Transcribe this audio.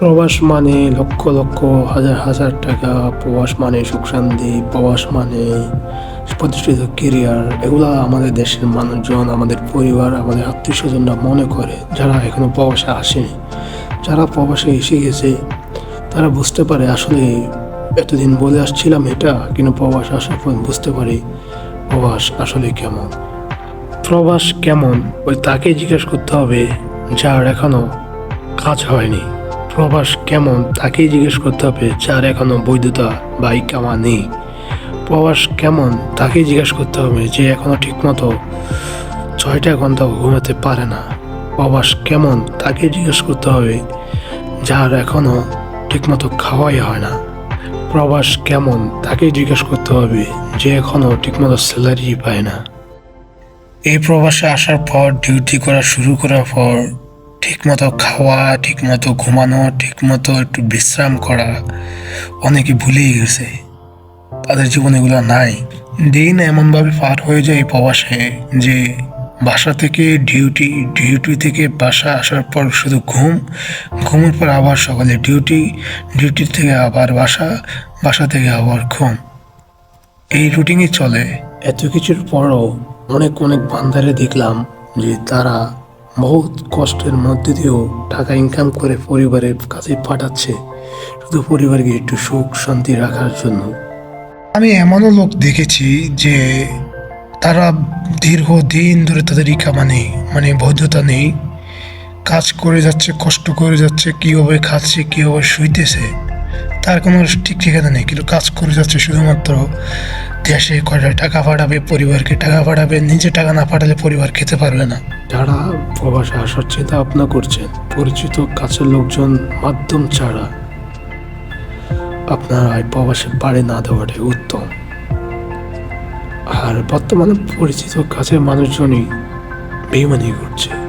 প্রবাস মানে লক্ষ লক্ষ হাজার হাজার টাকা প্রবাস মানে সুখ শান্তি, প্রবাস মানে প্রতিষ্ঠিত কেরিয়ার এগুলা আমাদের দেশের মানুষজন, আমাদের পরিবার, আমাদের আত্মীয় স্বজনরা মনে করে, যারা এখনও প্রবাসে আসেনি। যারা প্রবাসে এসে গেছে, তারা বুঝতে পারে, আসলে এতদিন বলে আসছিলাম এটা, কিন্তু প্রবাস আসার পর বুঝতে পারি প্রবাস আসলে কেমন। প্রবাস কেমন? ওই তাকে জিজ্ঞেস করতে হবে, যার এখনও কাজ হয়নি। প্রবাস কেমন তাকেই জিজ্ঞেস করতে হবে, যার এখনও বৈধতা বা ইকামা নেই। প্রবাস কেমন তাকেই জিজ্ঞেস করতে হবে, যে এখনও ঠিকমতো ছয়টা ঘণ্টা ঘুমাতে পারে না। প্রবাস কেমন তাকে জিজ্ঞেস করতে হবে, যার এখনও ঠিকমতো খাওয়াই হয় না। প্রবাস কেমন তাকে জিজ্ঞেস করতে হবে, যে এখনও ঠিকমতো স্যালারি পায় না। এই প্রবাসে আসার পর ডিউটি করা শুরু করার পর ঠিকমতো খাওয়া, ঠিকমতো ঘুমানো, ঠিকমতো একটু বিশ্রাম করা, অনেকে ভুলেই গেছে। তাদের জীবনে এগুলো নাই। দিন এমনভাবে পার হয়ে যায় প্রবাসে যে বাসা থেকে ডিউটি ডিউটি থেকে বাসা আসার পর শুধু ঘুম, ঘুমের পর আবার সকালে ডিউটি ডিউটি থেকে আবার বাসা বাসা থেকে আবার ঘুম। এই রুটিনই চলে। এত কিছুর পরও অনেক অনেক বান্দারে দেখলাম যে তারা বহুত কষ্টের মধ্যে দিয়েও টাকা ইনকাম করে পরিবারের কাছে পাঠাচ্ছে। শুধু পরিবারকে একটু সুখ শান্তি রাখার জন্য। আমি এমনও লোক দেখেছি যে তারা দীর্ঘ দিন ধরে তাদের ইকামা নেই মানে বৈধতা নেই। কাজ করে যাচ্ছে, কষ্ট করে যাচ্ছে, কীভাবে খাচ্ছে, কীভাবে শুইতেছে, তার কোনো ঠিক ঠিকানা নেই। কিন্তু কাজ করে যাচ্ছে শুধুমাত্র কয়টা টাকা পাঠাবে, পরিবারকে টাকা পাঠাবে, নিজে টাকা না পাঠালে পরিবার খেতে পারবে না। যারা প্রবাসে আসার চিন্তা ভাবনা করছেন, পরিচিত কাছের লোকজন মাধ্যম ছাড়া আপনার প্রবাসে পাড়ে না দেওয়াটাই উত্তম। আর বর্তমানে পরিচিত কাছের মানুষজনই বেইমানি করছে।